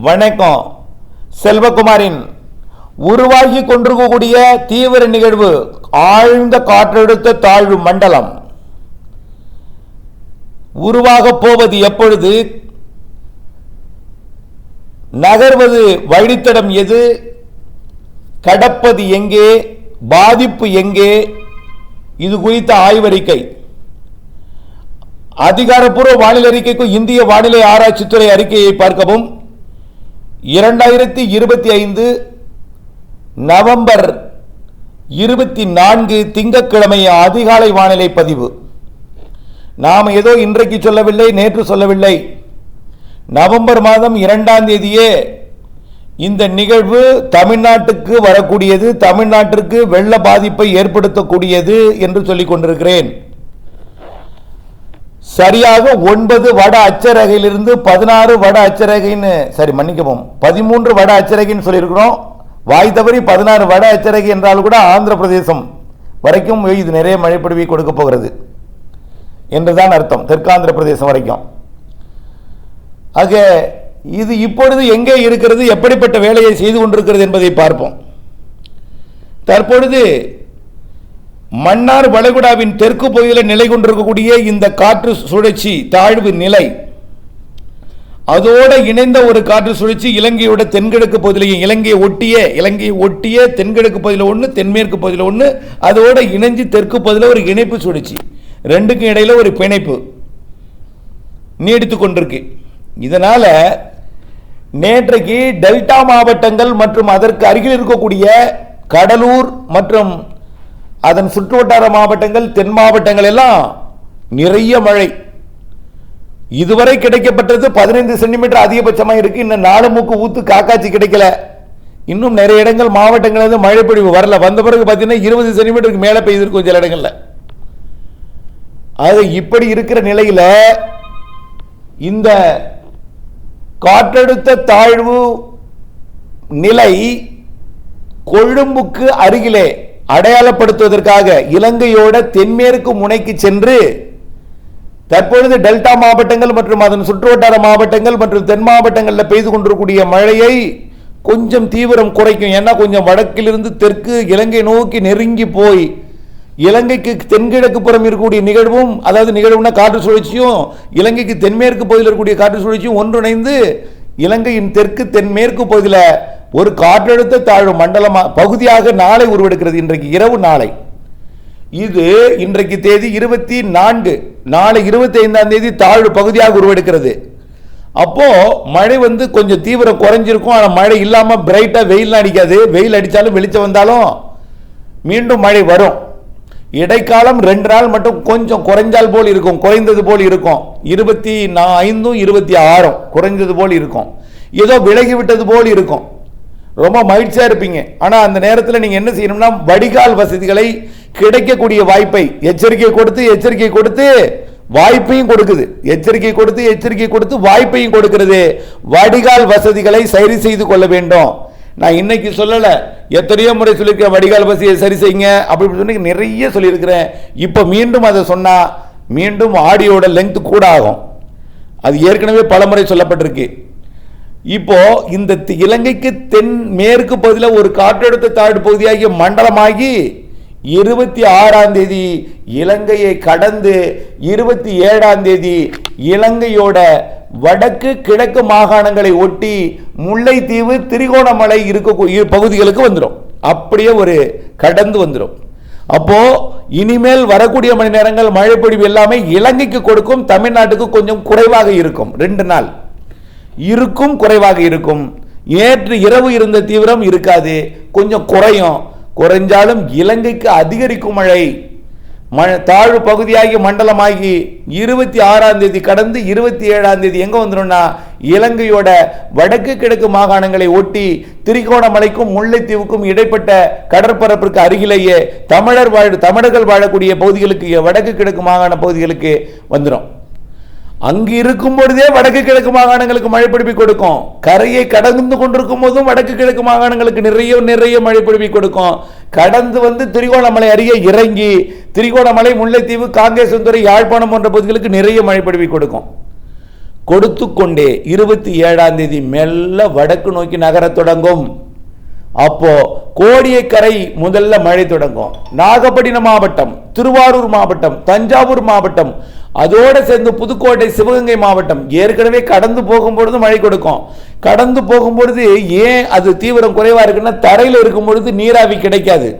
வணக்கம். செல்வகுமாரின் உருவாகி கொண்டிருக்கக்கூடிய தீவிர நிகழ்வு ஆழ்ந்த காற்றழுத்த தாழ்வு மண்டலம். உருவாகப் போவது எப்பொழுது? நகர்வது வழித்தடம் எது? கடப்பது எங்கே? பாதிப்பு எங்கே? இது குறித்த ஆய்வறிக்கை. அதிகாரப்பூர்வ வானிலை அறிக்கைக்கு இந்திய வானிலை ஆராய்ச்சித்துறை அறிக்கையை பார்க்கவும். இரண்டாயிரத்தி இருபத்தி ஐந்து நவம்பர் இருபத்தி நான்கு திங்கட்கிழமை அதிகாலை வானிலை பதிவு. நாம் ஏதோ இன்றைக்கு சொல்லவில்லை நேற்று சொல்லவில்லை. நவம்பர் மாதம் இரண்டாம் தேதியே இந்த நிகழ்வு தமிழ்நாட்டுக்கு வரக்கூடியது தமிழ்நாட்டிற்கு வெள்ள பாதிப்பை ஏற்படுத்தக்கூடியது என்று சொல்லிக் கொண்டிருக்கிறேன். சரியாக ஒன்பது வட அச்சரகையிலிருந்து பதினாறு வட அச்சரகைன்னு சரி மன்னிக்கவும் பதிமூன்று வட அச்சரகைன்னு சொல்லியிருக்கிறோம். வாய் தவறி பதினாறு வட அச்சரகை என்றால் கூட ஆந்திர பிரதேசம் வரைக்கும் இது நிறைய மழைப்பொழிவை கொடுக்க போகிறது என்றுதான் அர்த்தம் தெற்காந்திர பிரதேசம் வரைக்கும். ஆக இது இப்பொழுது எங்கே இருக்கிறது எப்படிப்பட்ட வேலையை செய்து கொண்டிருக்கிறது என்பதை பார்ப்போம். தற்பொழுது மன்னார் வளைகுடாவின் தெற்கு பகுதியில் நிலை கொண்டிருக்கக்கூடிய இந்த காற்று சுழற்சி தாழ்வு நிலை. அதோடு இணைந்த ஒரு காற்று சுழற்சி இலங்கையோட தென்கிழக்கு பகுதியிலையும் இலங்கையை ஒட்டிய இலங்கையை ஒட்டிய தென்கிழக்கு பகுதியில் ஒன்று தென்மேற்கு பகுதியில் ஒன்று அதோட இணைஞ்சு தெற்கு பகுதியில் ஒரு இணைப்பு சுழற்சி. ரெண்டுக்கும் இடையில ஒரு பிணைப்பு நீடித்து கொண்டிருக்கு. இதனால் நேற்றைக்கு டெல்டா மாவட்டங்கள் மற்றும் அதற்கு அருகில் இருக்கக்கூடிய கடலூர் மற்றும் அதன் சுற்றுவட்டார மாவட்டங்கள் தென் மாவட்டங்கள் எல்லாம் நிறைய மழை. இதுவரை கிடைக்கப்பட்டது பதினைந்து சென்டிமீட்டர் அதிகபட்சமாக இருக்கு. இன்னும் நாலு மூக்கு ஊத்து காக்காச்சி கிடைக்கல. இன்னும் நிறைய இடங்கள் மாவட்டங்கள் வந்து மழை பொழிவு வரல. வந்த பிறகு பார்த்தீங்கன்னா இருபது சென்டிமீட்டருக்கு மேலே பெய்திருக்கும் சில இடங்களில். அது இப்படி இருக்கிற நிலையில் இந்த காற்றழுத்த தாழ்வு நிலை கொழும்புக்கு அருகிலே அடையாளப்படுத்துவதற்காக இலங்கையோட தென்மேற்கு முனைக்கு சென்று தற்பொழுது டெல்டா மாவட்டங்கள் மற்றும் அதன் சுற்றுவட்டார மாவட்டங்கள் மற்றும் தென் மாவட்டங்களில் பெய்து கொண்டிருக்கக்கூடிய மழையை கொஞ்சம் தீவிரம் குறைக்கும். ஏன்னா கொஞ்சம் வடக்கிலிருந்து தெற்கு இலங்கை நோக்கி நெருங்கி போய் இலங்கைக்கு தென்கிழக்கு புறம் இருக்கக்கூடிய நிகழ்வும் அதாவது நிகழ்வுனா காற்று சுழற்சியும் இலங்கைக்கு தென்மேற்கு பகுதியில் இருக்கக்கூடிய காற்று சுழற்சியும் ஒன்றிணைந்து இலங்கையின் தெற்கு தென்மேற்கு பகுதியில் ஒரு காற்றழுத்த தாழ்வு மண்டலமா பகுதியாக நாளை உருவெடுக்கிறது. இன்றைக்கு இரவு நாளை. இது இன்றைக்கு தேதி இருபத்தி நான்கு. நாளை இருபத்தி ஐந்தாம் தேதி தாழ்வு பகுதியாக உருவெடுக்கிறது. அப்போ மழை வந்து கொஞ்சம் தீவிரம் குறைஞ்சிருக்கும். ஆனால் மழை இல்லாமல் பிரைட்டாக வெயில் அடிக்காது. வெயில் அடித்தாலும் வெளிச்சம் வந்தாலும் மீண்டும் மழை வரும். இடைக்காலம் ரெண்டு நாள் மட்டும் கொஞ்சம் குறைஞ்சால் போல் இருக்கும் குறைந்தது போல் இருக்கும். இருபத்தி நா- ஐந்தும் இருபத்தி ஆறும் குறைஞ்சது போல் இருக்கும். ஏதோ விலகி விட்டது போல் இருக்கும். ரொம்ப மகிழ்ச்சியாக இருப்பீங்க. ஆனால் அந்த நேரத்தில் நீங்கள் என்ன செய்யணும்னா வடிகால் வசதிகளை கிடைக்கக்கூடிய வாய்ப்பை எச்சரிக்கை கொடுத்து எச்சரிக்கை கொடுத்து வாய்ப்பையும் கொடுக்குது. எச்சரிக்கை கொடுத்து எச்சரிக்கை கொடுத்து வாய்ப்பையும் கொடுக்கிறது. வடிகால் வசதிகளை சரி செய்து கொள்ள வேண்டும். நான் இன்னைக்கு சொல்லலை. எத்தனையோ முறை சொல்லியிருக்கேன் வடிகால் வசதியை சரி செய்யுங்க அப்படி சொல்லி நிறைய சொல்லியிருக்கிறேன். இப்போ மீண்டும் அதை சொன்னால் மீண்டும் ஆடியோட லெங்க் கூட ஆகும். அது ஏற்கனவே பலமுறை சொல்லப்பட்டிருக்கு. இப்போ இந்த இலங்கைக்கு தென் மேற்கு பகுதியில் ஒரு காற்றழுத்த தாழ்வு பகுதியாகிய மண்டலமாகி இருபத்தி ஆறாம் தேதி இலங்கையை கடந்து இருபத்தி ஏழாம் தேதி இலங்கையோட வடக்கு கிழக்கு மாகாணங்களை ஒட்டி முல்லைத்தீவு திரிகோணமலை இருக்க பகுதிகளுக்கு வந்துடும் அப்படியே ஒரு கடந்து வந்துடும் அப்போ இனிமேல் வரக்கூடிய மணி நேரங்கள் மழை எல்லாமே இலங்கைக்கு கொடுக்கும் தமிழ்நாட்டுக்கு கொஞ்சம் குறைவாக இருக்கும். ரெண்டு நாள். இருக்கும் குறைவாக இருக்கும். நேற்று இரவு இருந்த தீவிரம் இருக்காது. கொஞ்சம் குறையும். குறைஞ்சாலும் இலங்கைக்கு அதிகரிக்கும் மழை. ம தாழ்வு பகுதியாகி மண்டலமாகி இருபத்தி ஆறாம் தேதி கடந்து இருபத்தி ஏழாம் தேதி எங்கே வந்துடும்னா இலங்கையோட வடக்கு கிழக்கு மாகாணங்களை ஒட்டி திரிகோணமலைக்கும் முல்லைத்தீவுக்கும் இடைப்பட்ட கடற்பரப்பிற்கு அருகிலேயே தமிழர் வாழ் தமிழர்கள் வாழக்கூடிய பகுதிகளுக்கு வடக்கு கிழக்கு மாகாண பகுதிகளுக்கு வந்துடும் அங்கு இருக்கும் பொழுதே வடக்கு கிழக்கு மாகாணங்களுக்கு மழை பிடிப்பி கொடுக்கும். கரையை கடந்து கொண்டிருக்கும் போதும் வடக்கு கிழக்கு மாகாணங்களுக்கு நிறைய நிறைய மழை பிடிப்பி கொடுக்கும். கடந்து வந்து திரிகோணமலை அருகே இறங்கி திரிகோணமலை முல்லைத்தீவு காங்கேசந்துறை யாழ்ப்பாணம் போன்ற பகுதிகளுக்கு நிறைய மழை பிடிப்பி கொடுக்கும். கொடுத்து கொண்டே இருபத்தி ஏழாம் தேதி மெல்ல வடக்கு நோக்கி நகரத் தொடங்கும். அப்போ கோடியக்கரை முதல்ல மழை தொடங்கும். நாகப்பட்டினம் மாவட்டம் திருவாரூர் மாவட்டம் தஞ்சாவூர் மாவட்டம் அதோடு சேர்ந்து புதுக்கோட்டை சிவகங்கை மாவட்டம். ஏற்கனவே கடந்து போகும்பொழுது மழை கொடுக்கும். கடந்து போகும்பொழுது ஏன் அது தீவிரம் குறைவாக இருக்குன்னா தரையில் இருக்கும் பொழுது நீராவி கிடைக்காது.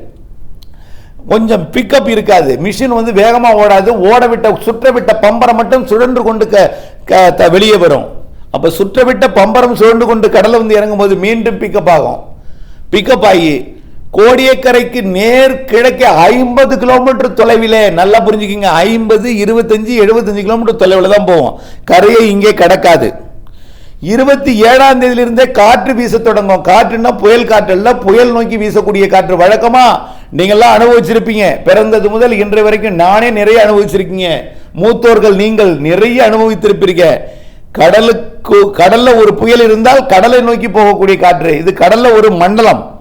கொஞ்சம் பிக்கப் இருக்காது. மிஷின் வந்து வேகமாக ஓடாது. ஓட விட்ட சுற்ற விட்ட பம்பரம் மட்டும் சுழன்று கொண்டு க- க- த- வெளியே வரும். அப்போ சுற்ற விட்ட பம்பரம் சுழன்று கொண்டு கடலை வந்து இறங்கும்போது மீண்டும் பிக்கப் ஆகும். பிக்கப் ஆகி கோடியக்கரைக்கு நேர் கிழக்கே ஐம்பது கிலோமீட்டர் தொலைவிலே நல்லா புரிஞ்சுக்கிங்க ஐம்பது இருபத்தஞ்சு எழுபத்தஞ்சு கிலோமீட்டர் தொலைவில் தான் போவோம். கரையை இங்கே கடக்காது. இருபத்தி ஏழாம் தேதியிலிருந்தே காற்று வீச தொடங்கும். காற்றுன்னா புயல் காற்று புயல் நோக்கி வீசக்கூடிய காற்று. வழக்கமா நீங்கள்லாம் அனுபவிச்சிருப்பீங்க. பிறந்தது முதல் இன்று வரைக்கும் நானே நிறைய அனுபவிச்சிருக்கீங்க. மூத்தோர்கள் நீங்கள் நிறைய அனுபவித்திருப்பீங்க. கடலுக்கு கடல்ல ஒரு புயல் இருந்தால் கடலை நோக்கி போகக்கூடிய காற்று. இது கடல்ல ஒரு மண்டலம்.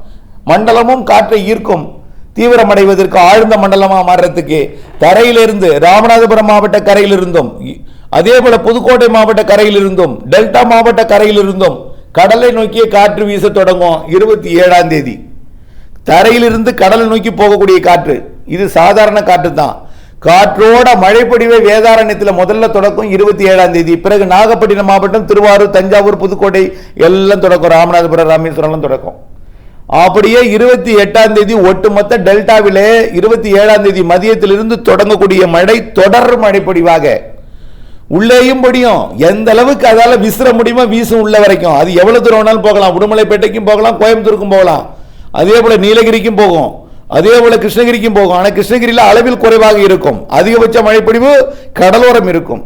மண்டலமும் காற்றை ஈர்க்கும். தீவிரமடைவதற்கு ஆழ்ந்த மண்டலமாக மாறுறதுக்கு தரையிலிருந்து ராமநாதபுரம் மாவட்ட கரையிலிருந்தும் இ- அதே போல புதுக்கோட்டை மாவட்ட கரையிலிருந்தும் டெல்டா மாவட்ட கரையிலிருந்தும் கடலை நோக்கிய காற்று வீச தொடங்கும் இருபத்தி ஏழாம் தேதி. தரையிலிருந்து கடலை நோக்கி போகக்கூடிய காற்று இது சாதாரண காற்று தான். காற்றோட மழைப்பொடிவை வேதாரண்யத்தில் முதல்ல தொடக்கம் இருபத்தி ஏழாம் தேதி. பிறகு நாகப்பட்டினம் மாவட்டம் திருவாரூர் தஞ்சாவூர் புதுக்கோட்டை எல்லாம் தொடக்கம். ராமநாதபுரம் ராமேஸ்வரம் தொடக்கம். அப்படியே இருபத்தி எட்டாம் தேதி ஒட்டுமொத்த டெல்டாவிலே இருபத்தி ஏழாம் தேதி மதியத்திலிருந்து தொடங்கக்கூடிய மழை தொடர் மழைப்பொடிவாக. உள்ளேயும் பொடியும். எந்த அளவுக்கு அதால் விசிற முடியுமோ வீசும் உள்ள வரைக்கும். அது எவ்வளோ தூரம் வேணாலும் போகலாம். உடுமலைப்பேட்டைக்கும் போகலாம் கோயம்புத்தூருக்கும் போகலாம். அதே போல் நீலகிரிக்கும் போகும். அதே போல் கிருஷ்ணகிரிக்கும் போகும். ஆனால் கிருஷ்ணகிரியில் அளவில் குறைவாக இருக்கும். அதிகபட்ச மழைப்பொடிவு கடலோரம் இருக்கும்.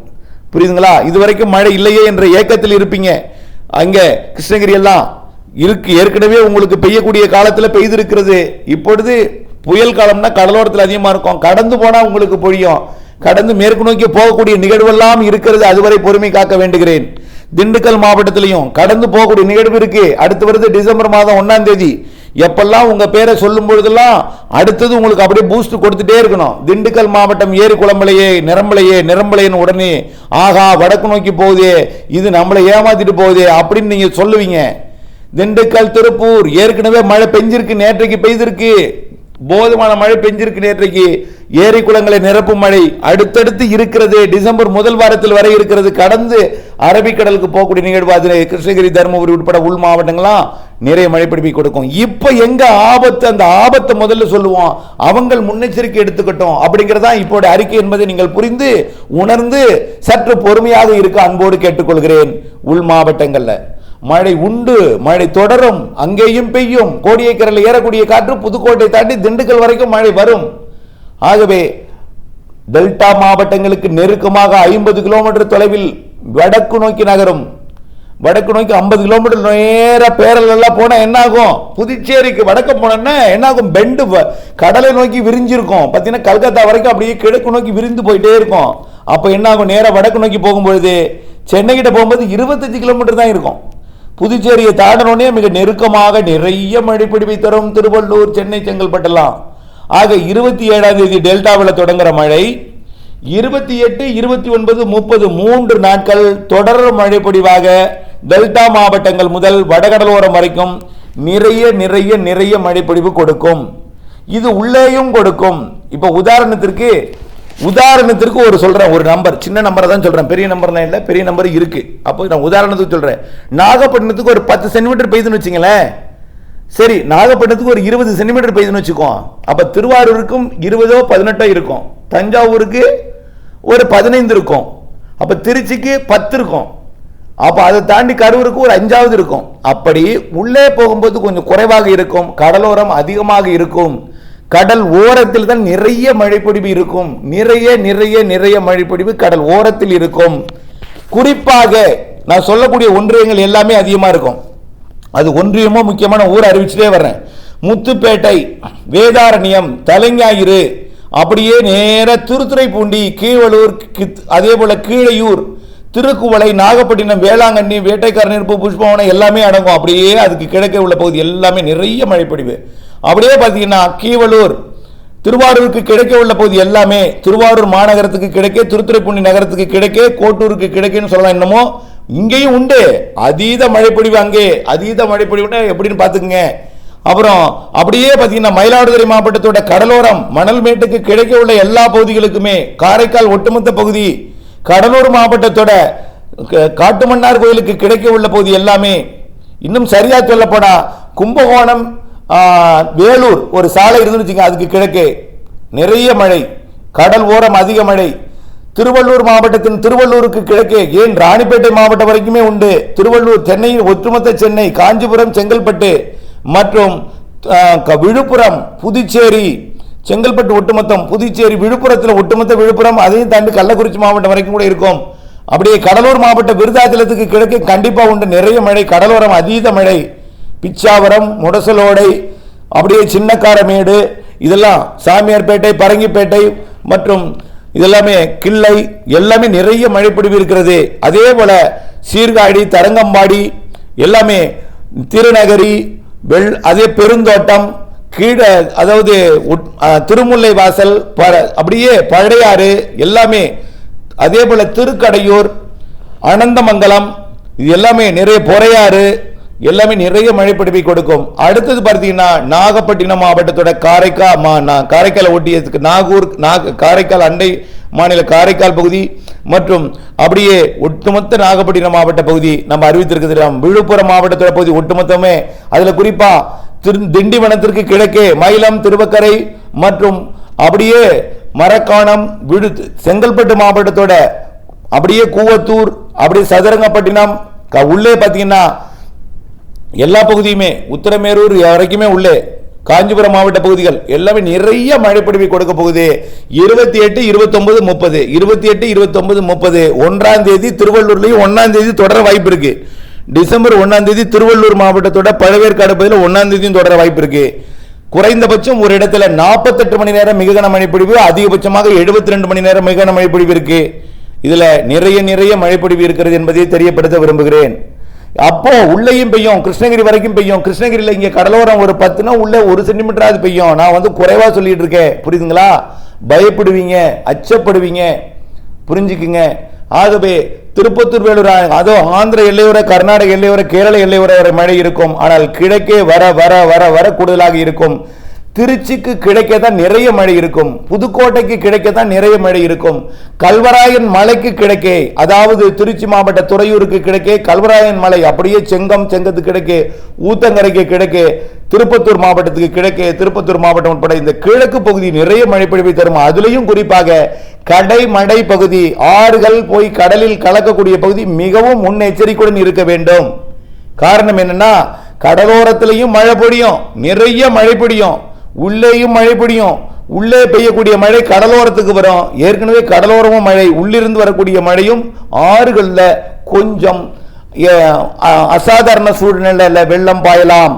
புரியுதுங்களா? இதுவரைக்கும் மழை இல்லையே என்ற ஏக்கத்தில் இருப்பீங்க. அங்கே கிருஷ்ணகிரி எல்லாம் இருக்கு ஏற்கனவே உங்களுக்கு பெய்யக்கூடிய காலத்தில் பெய்திருக்கிறது. இப்பொழுது புயல் காலம்னா கடலோரத்தில் அதிகமாக இருக்கும். கடந்து போனால் உங்களுக்கு பொழியும். கடந்து மேற்கு நோக்கி போகக்கூடிய நிகழ்வெல்லாம் இருக்கிறது. அதுவரை பொறுமை காக்க வேண்டுகிறேன். திண்டுக்கல் மாவட்டத்திலையும் கடந்து போகக்கூடிய நிகழ்வு இருக்கு. அடுத்து வருது டிசம்பர் மாதம் ஒன்னாம் தேதி. எப்பெல்லாம் உங்க பேரை சொல்லும் பொழுதெல்லாம் அடுத்தது உங்களுக்கு அப்படியே பூஸ்ட் கொடுத்துட்டே இருக்கணும். திண்டுக்கல் மாவட்டம் ஏரி குளம்பலையே நிரம்பலையே நிரம்பலையன்னு உடனே ஆகா வடக்கு நோக்கி போகுதே இது நம்மளை ஏமாத்திட்டு போகுதே அப்படின்னு நீங்க சொல்லுவீங்க. திண்டுக்கல் திருப்பூர். ஏற்கனவே மழை பெஞ்சிருக்கு நேற்றைக்கு பெய்திருக்கு. போதுமான மழை பெஞ்சிருக்கு நேற்றைக்கு. ஏரி குளங்களை நிரப்பும் மழை அடுத்தடுத்து இருக்கிறது. டிசம்பர் முதல் வாரத்தில் வரை இருக்கிறது. கடந்து அரபிக்கடலுக்கு போகக்கூடிய நிகழ்வு அதில் கிருஷ்ணகிரி தருமபுரி உட்பட உள் மாவட்டங்கள்லாம் நிறைய மழை பிடிப்பை கொடுக்கும். இப்போ எங்க ஆபத்து? அந்த ஆபத்தை முதல்ல சொல்லுவோம். அவங்கள் முன்னெச்சரிக்கை எடுத்துக்கட்டும். அப்படிங்கிறதா இப்போட அறிக்கை என்பதை நீங்கள் புரிந்து உணர்ந்து சற்று பொறுமையாக இருக்க அன்போடு கேட்டுக்கொள்கிறேன். உள் மாவட்டங்களில். மழை உண்டு மழை தொடரும் அங்கேயும் பெய்யும். கோடியக்கரையில் ஏறக்கூடிய காற்று புதுக்கோட்டை தாண்டி திண்டுக்கல் வரைக்கும் மழை வரும். ஆகவே டெல்டா மாவட்டங்களுக்கு நெருக்கமாக ஐம்பது கிலோமீட்டர் தொலைவில் வடக்கு நோக்கி நகரும். வடக்கு நோக்கி ஐம்பது கிலோமீட்டர் நேர பேரலெல்லாம் போனால் என்னாகும்? என்ன ஆகும் புதுச்சேரிக்கு வடக்கு போனோன்னா என்ன ஆகும் பெண்டு கடலை நோக்கி விரிஞ்சிருக்கும். பார்த்தீங்கன்னா கல்கத்தா வரைக்கும் அப்படியே கிழக்கு நோக்கி விரிந்து போயிட்டே இருக்கும். அப்போ என்னாகும்? நேராக வடக்கு நோக்கி போகும்பொழுது சென்னை கிட்ட போகும்போது இருபத்தஞ்சு கிலோமீட்டர் தான் இருக்கும். புதுச்சேரியை தாண்டனோடனே மிக நெருக்கமாக நிறைய மழைப்பிடிவை தரும் திருவள்ளூர் சென்னை செங்கல்பட்டெல்லாம் ஆக இருபத்தி ஏழாம் தேதி டெல்டாவில் தொடங்குற மழை இருபத்தி எட்டு இருபத்தி ஒன்பது முப்பது மூன்று நாட்கள் தொடர் மழைப்பொடிவாக டெல்டா மாவட்டங்கள் முதல் வடகடலோரம் வரைக்கும் நிறைய நிறைய நிறைய மழைப்பொடிவு கொடுக்கும். இது உள்ளேயும் கொடுக்கும். இப்போ உதாரணத்திற்கு உதாரணத்திற்கு ஒரு சொல்கிறேன் ஒரு நம்பர் சின்ன நம்பரை தான் சொல்கிறேன் பெரிய நம்பர்லாம் இல்லை பெரிய நம்பர் இருக்குது அப்போ நான் உதாரணத்துக்கு சொல்கிறேன் நாகப்பட்டினத்துக்கு ஒரு பத்து சென்டிமீட்டர் பெய்துன்னு வச்சுங்களேன் சரி நாகப்பட்டினத்துக்கு ஒரு இருபது சென்டிமீட்டர் பெய்துன்னு வச்சுக்கோ அப்போ திருவாரூருக்கும் இருபதோ பதினெட்டோ இருக்கும். தஞ்சாவூருக்கு ஒரு பதினைந்து இருக்கும். அப்போ திருச்சிக்கு பத்து இருக்கும். அப்போ அதை தாண்டி கரூருக்கு ஒரு அஞ்சாவது இருக்கும். அப்படி உள்ளே போகும்போது கொஞ்சம் குறைவாக இருக்கும். கடலோரம் அதிகமாக இருக்கும். கடல் ஓரத்தில் தான் நிறைய மழைப்பொடிவு இருக்கும். நிறைய நிறைய நிறைய மழைப்பொடிவு கடல் ஓரத்தில் இருக்கும். குறிப்பாக நான் சொல்லக்கூடிய ஒன்றியங்கள் எல்லாமே அதிகமாக இருக்கும். அது ஒன்றியமோ முக்கியமான ஊர் அறிவிச்சுட்டே வர்றேன். முத்துப்பேட்டை வேதாரண்யம் தலைஞாயிறு அப்படியே நேர திருத்துறைப்பூண்டி கீழ்வலூர் கித்- அதே போல கீழையூர் திருக்குவளை நாகப்பட்டினம் வேளாங்கண்ணி வேட்டைக்காரனிருப்பு புஷ்பவனம் எல்லாமே அடங்கும். அப்படியே அதுக்கு கிழக்கே உள்ள பகுதி எல்லாமே நிறைய மழைப்பொடிவு. அப்படியே பார்த்தீங்கன்னா கீவலூர் திருவாரூருக்கு கிடைக்க உள்ள பகுதி எல்லாமே திருவாரூர் மாநகரத்துக்கு கிடைக்க திருத்துறைப்பூண்டி நகரத்துக்கு கிடைக்க கோட்டூருக்கு கிடைக்குன்னு சொல்லலாம் என்னமோ இங்கேயும் உண்டு. அதீத மழைப்பொழிவு அங்கே. அதீத மழைப்பொழிவுனா எப்படின்னு பார்த்துக்குங்க. அப்புறம் அப்படியே பார்த்தீங்கன்னா மயிலாடுதுறை மாவட்டத்தோட கடலோரம் மணல் மேட்டுக்கு கிடைக்க உள்ள எல்லா பகுதிகளுக்குமே காரைக்கால் ஒட்டுமொத்த பகுதி கடலூர் மாவட்டத்தோட க- காட்டுமன்னார் கோயிலுக்கு கிடைக்க உள்ள பகுதி எல்லாமே இன்னும் சரியாக சொல்லப்போனா கும்பகோணம் வேலூர் ஒரு சாலை இருந்துன்னு வச்சுங்க அதுக்கு கிழக்கே. நிறைய மழை கடல் ஓரம் அதிக மழை. திருவள்ளூர் மாவட்டத்தின் திருவள்ளூருக்கு கிழக்கே. ஏன் ராணிப்பேட்டை மாவட்டம் வரைக்குமே உண்டு? திருவள்ளூர் சென்னையில் ஒட்டுமொத்த சென்னை காஞ்சிபுரம் செங்கல்பட்டு மற்றும் க- விழுப்புரம் புதுச்சேரி செங்கல்பட்டு ஒட்டுமொத்தம் புதுச்சேரி விழுப்புரத்தில் ஒட்டுமொத்த விழுப்புரம் அதையும் தாண்டி கள்ளக்குறிச்சி மாவட்டம் வரைக்கும் கூட இருக்கும். அப்படியே கடலூர் மாவட்ட விருதாச்சலத்துக்கு கிழக்கே கண்டிப்பாக உண்டு. நிறைய மழை கடலோரம் அதீத மழை. பிச்சாவரம் முடசலோடை அப்படியே சின்னக்காரமேடு இதெல்லாம் சாமியார்பேட்டை பரங்கிப்பேட்டை மற்றும் இதெல்லாமே கிள்ளை எல்லாமே நிறைய மழைப்பிடிவு இருக்கிறது. அதே போல சீர்காழி தரங்கம்பாடி எல்லாமே திருநகரி வெள் அதே பெருந்தோட்டம் கீழே அதாவது உட்- திருமுல்லை வாசல் ப- அப்படியே பழையாறு எல்லாமே அதே போல திருக்கடையூர் அனந்தமங்கலம் இது எல்லாமே நிறைய பொறையாறு எல்லாமே நிறைய மழைப்பிடிப்பை கொடுக்கும். அடுத்தது பார்த்தீங்கன்னா நாகப்பட்டினம் மாவட்டத்தோட காரைக்கால் மா காரைக்கால் ஒட்டியதுக்கு நாகூர் நாக காரைக்கால் அண்டை மாநில காரைக்கால் பகுதி மற்றும் அப்படியே ஒட்டுமொத்த நாகப்பட்டினம் மாவட்ட பகுதி நம்ம அறிவித்திருக்கிறது. விழுப்புரம் மாவட்டத்தோட பகுதி ஒட்டுமொத்தமே அதில் குறிப்பாக திரு திண்டிவனத்திற்கு கிழக்கே மயிலம் திருவக்கரை மற்றும் அப்படியே மரக்காணம் விழு செங்கல்பட்டு மாவட்டத்தோட அப்படியே கூவத்தூர் அப்படியே சதுரங்கப்பட்டினம் க- உள்ளே பார்த்தீங்கன்னா எல்லா பகுதியுமே உத்தரமேரூர் வரைக்குமே உள்ளே காஞ்சிபுரம் மாவட்ட பகுதிகள் எல்லாமே நிறைய மழைப்பிடிவை கொடுக்க போகுது. இருபத்தி எட்டு இருபத்தொன்பது முப்பது. இருபத்தி எட்டு இருபத்தொன்பது முப்பது. ஒன்றாம் தேதி திருவள்ளூர்லேயும் ஒன்றாம் தேதி தொடர வாய்ப்பு இருக்கு. டிசம்பர் ஒன்றாம் தேதி திருவள்ளூர் மாவட்டத்தோட பழவேற்காடு பகுதியில் ஒன்றாம் தேதியும் தொடர வாய்ப்பு இருக்கு. குறைந்தபட்சம் ஒரு இடத்துல 48 மணி நேரம் மிக கன மழைப்பிடிவு அதிகபட்சமாக 72 ரெண்டு மணி நேரம் மிக கன மழைப்பிடிவு இருக்கு. இதுல நிறைய நிறைய மழைப்பிடிவு இருக்கிறது என்பதை தெரியப்படுத்த விரும்புகிறேன். அப்போ உள்ளேயும் பெய்யும் கிருஷ்ணகிரி வரைக்கும் பெய்யும். கிருஷ்ணகிரியில் இங்கே கடலோரம் ஒரு பத்துனா உள்ளே ஒரு சென்டிமீட்டராது பெய்யும். நான் வந்து குறைவாக சொல்லிட்டு இருக்கேன். புரியுதுங்களா? பயப்படுவீங்க அச்சப்படுவீங்க. புரிஞ்சுக்குங்க. ஆகவே திருப்பத்தூர் வேலூர் அதோ ஆந்திர எல்லையோர கர்நாடக எல்லையோர கேரள எல்லையோர மழை இருக்கும். ஆனால் கிழக்கே வர வர வர வர கூடுதலாக இருக்கும். திருச்சிக்கு கிடைக்க தான் நிறைய மழை இருக்கும். புதுக்கோட்டைக்கு கிடைக்க தான் நிறைய மழை இருக்கும். கல்வராயன் மலைக்கு கிடைக்கே அதாவது திருச்சி மாவட்ட துறையூருக்கு கிடைக்கே கல்வராயன் மலை அப்படியே செங்கம் செங்கத்து கிடைக்கே ஊத்தங்கரைக்கு கிடைக்கே திருப்பத்தூர் மாவட்டத்துக்கு கிடைக்கே திருப்பத்தூர் மாவட்டம் உட்பட இந்த கிழக்கு பகுதி நிறைய மழை பொழிவை தரும். அதுலேயும் குறிப்பாக கடைமடை பகுதி ஆறுகள் போய் கடலில் கலக்கக்கூடிய பகுதி மிகவும் முன்னெச்சரிக்கையுடன் இருக்க வேண்டும். காரணம் என்னன்னா கடலோரத்திலையும் மழை பொழியும். நிறைய மழை பொழியும். உள்ளேயும் மழை பிடியும். உள்ளே பெய்யக்கூடிய மழை கடலோரத்துக்கு வரும். ஏற்கனவே கடலோரமும் மழை உள்ளிருந்து வரக்கூடிய மழையும் ஆறுகளில் கொஞ்சம் அசாதாரண சூழ்நிலையில் வெள்ளம் பாயலாம்.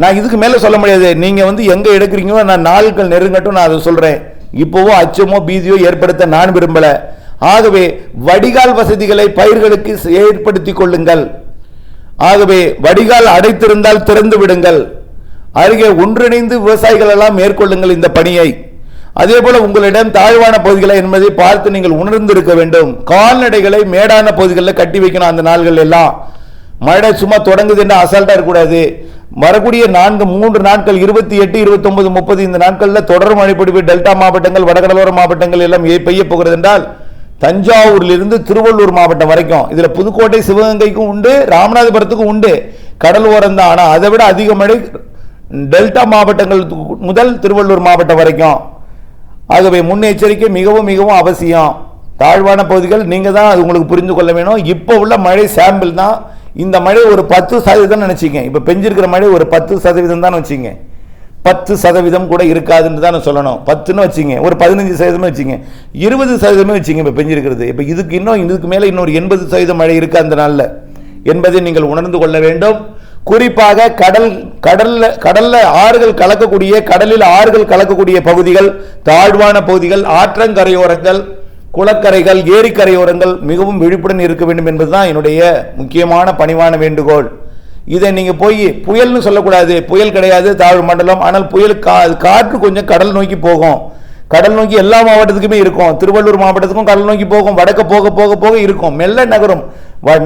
நான் இதுக்கு மேலே சொல்ல முடியாது. நீங்கள் வந்து எங்கே எடுக்கிறீங்களோ நான் நாட்கள் நெருங்கட்டும் நான் அதை சொல்கிறேன் இப்போவோ அச்சமோ பீதியோ ஏற்படுத்த நான் விரும்பலை. ஆகவே வடிகால் வசதிகளை பயிர்களுக்கு ஏற்படுத்தி கொள்ளுங்கள். ஆகவே வடிகால் அடைத்திருந்தால் திறந்து விடுங்கள். அருகே ஒன்றிணைந்து விவசாயிகள் எல்லாம் மேற்கொள்ளுங்கள் இந்த பணியை. அதே போல உங்களிடம் தாழ்வான பகுதிகளை என்பதை பார்த்து நீங்கள் உணர்ந்திருக்க வேண்டும். கால்நடைகளை மேடான பகுதிகளில் கட்டி வைக்கணும் அந்த நாள்கள் எல்லாம். மழை சும்மா தொடங்குது என்று அசால்ட்டாக இருக்கக்கூடாது. வரக்கூடிய நான்கு மூன்று நாட்கள் இருபத்தி எட்டு இருபத்தொன்பது முப்பது இந்த நாட்களில் தொடர் மழை டெல்டா மாவட்டங்கள் வடகடலோர மாவட்டங்கள் எல்லாம் பெய்ய போகிறது என்றால் தஞ்சாவூரிலிருந்து திருவள்ளூர் மாவட்டம் வரைக்கும். இதில் புதுக்கோட்டை சிவகங்கைக்கும் உண்டு ராமநாதபுரத்துக்கும் உண்டு. கடல் ஓரம் தான் ஆனால் அதை விட அதிக மழை டெல்டா மாவட்டங்கள் முதல் திருவள்ளூர் மாவட்டம் வரைக்கும். ஆகவே முன்னெச்சரிக்கை மிகவும் மிகவும் அவசியம். தாழ்வான பகுதிகள் நீங்கள் தான் அது உங்களுக்கு புரிந்து கொள்ள வேணும். இப்போ உள்ள மழை சாம்பிள் தான் இந்த மழை ஒரு பத்து சதவீதம் நினச்சிங்க இப்போ பெஞ்சிருக்கிற மழை ஒரு பத்து சதவீதம் தான் வச்சுங்க பத்து சதவீதம் கூட இருக்காதுன்னு தான் சொல்லணும். பத்துன்னு வச்சுங்க ஒரு பதினஞ்சு சதவீதமே வச்சுங்க இருபது சதவீதமே வச்சுங்க இப்போ பெஞ்சிருக்கிறது. இப்போ இதுக்கு இன்னும் இதுக்கு மேலே இன்னொரு எண்பது சதவீதம் மழை இருக்கு அந்த நாளில். என்பதை நீங்கள் உணர்ந்து கொள்ள வேண்டும். குறிப்பாக கடல் கடல்ல கடல்ல ஆறுகள் கலக்கக்கூடிய கடலில் ஆறுகள் கலக்கக்கூடிய பகுதிகள் தாழ்வான பகுதிகள் ஆற்றங்கரையோரங்கள் குளக்கரைகள் ஏரிக்கரையோரங்கள் மிகவும் விழிப்புடன் இருக்க வேண்டும் என்பதுதான் என்னுடைய முக்கியமான பணிவான வேண்டுகோள். இதை நீங்க போய் புயல்னு சொல்லக்கூடாது. புயல் கிடையாது தாழ்வு மண்டலம். ஆனால் புயல் கா- காற்று கொஞ்சம் கடல் நோக்கி போகும். கடல் நோக்கி எல்லா மாவட்டத்துக்குமே இருக்கும். திருவள்ளூர் மாவட்டத்துக்கும் கடல் நோக்கி போகும். வடக்க போக போக போக இருக்கும். மெல்ல நகரும். வ-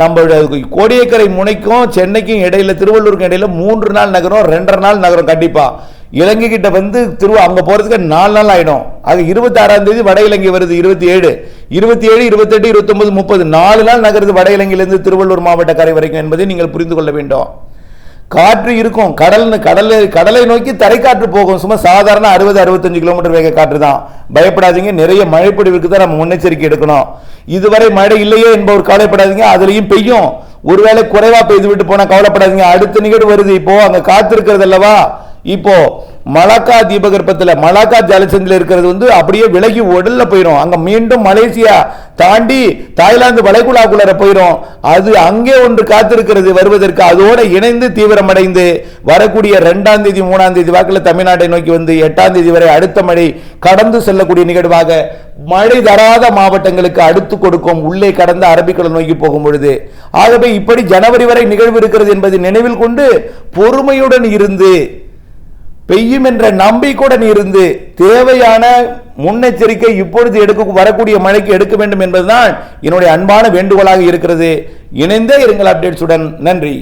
கோடியக்கரை முனைக்கும் சென்னைக்கும் இடையில திருவள்ளூருக்கும் இடையில மூன்று நாள் நகரம் ரெண்டரை நாள் நகரம் கண்டிப்பா. இலங்கை கிட்ட வந்து திரு அங்க போறதுக்கு நாலு நாள் ஆயிடும். அது இருபத்தி ஆறாம் தேதி வட இலங்கை வருது இருபத்தி ஏழு இருபத்தி ஏழு இருபத்தெட்டு இருபத்தொன்பது முப்பது நாலு நாள் நகருது வட இலங்கையிலிருந்து திருவள்ளூர் மாவட்ட கரை வரைக்கும் என்பதை நீங்கள் புரிந்து கொள்ள வேண்டும். காற்று இருக்கும். கடல் கடலை கடலை நோக்கி தரைக்காற்று போகும். சும்மா சாதாரண அறுபது அறுபத்தஞ்சு கிலோமீட்டர் வேக காற்று தான். பயப்படாதீங்க. நிறைய மழைப்பொழிவுக்கு தான் நம்ம முன்னெச்சரிக்கை எடுக்கணும். இதுவரை மழை இல்லையே என்பவர் கவலைப்படாதீங்க. அதுலேயும் பெய்யும். ஒருவேளை குறைவா பெய்து விட்டு போனால் கவலைப்படாதீங்க. அடுத்த நிகழ்வு வருது. இப்போ அங்கே காத்திருக்கிறது அல்லவா? இப்போ மலாக்கா தீபகற்பத்தில் மலாக்கா ஜலசந்தில் இருக்கிறது வந்து அப்படியே விலகி உடலில் போயிடும் அங்கே மீண்டும் மலேசியா தாண்டி தாய்லாந்து வளைகுடாக்குள்ளார போயிடும் அது அங்கே ஒன்று காத்திருக்கிறது வருவதற்கு அதோடு இணைந்து தீவிரமடைந்து வரக்கூடிய ரெண்டாம் தேதி மூணாம் தேதி வாக்கில் தமிழ்நாட்டை நோக்கி வந்து எட்டாம் தேதி வரை அடுத்த மழை கடந்து செல்லக்கூடிய நிகழ்வாக மழை தராத மாவட்டங்களுக்கு அடுத்து கொடுக்கும் உள்ளே கடந்த அரபிக்கடல் நோக்கி போகும் பொழுது. ஆகவே இப்படி ஜனவரி வரை நிகழ்வு இருக்கிறது என்பதை நினைவில் கொண்டு பொறுமையுடன் இருந்து பெய்யும் என்ற நம்பிக்கையுடன் இருந்து தேவையான முன்னெச்சரிக்கை இப்பொழுது எடுக்க வரக்கூடிய மழைக்கு எடுக்க வேண்டும் என்பதுதான் என்னுடைய அன்பான வேண்டுகோளாக இருக்கிறது. இணைந்தே இருங்கள் அப்டேட்ஸுடன் நன்றி.